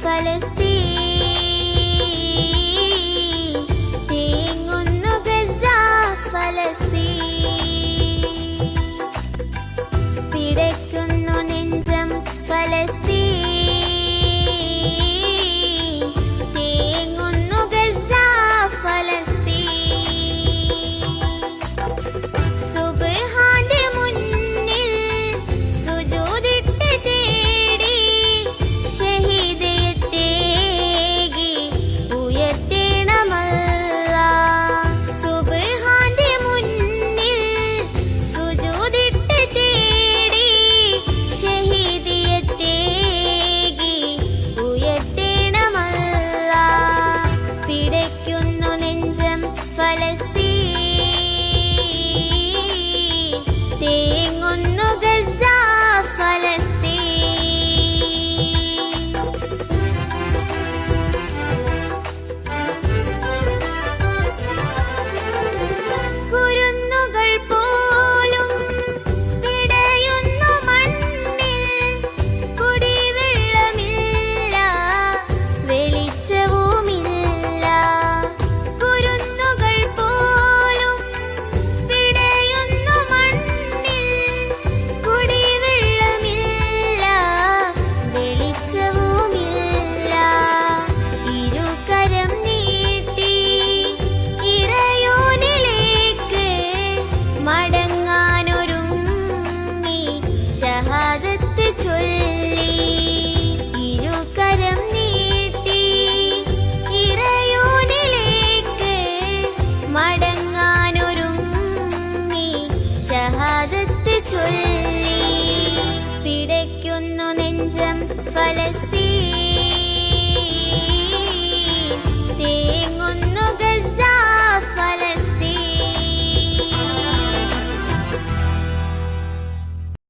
Felicity. les ഷഹാദത്ത് ചൊല്ലി ഇരുകരം നീട്ടി ഇറയൂനിലേക്ക് മടങ്ങാനൊരുങ്ങി ഷഹാദത്ത് ചൊല്ലി പിടയ്ക്കുന്നു നെഞ്ചം ഫലസ്തീൻ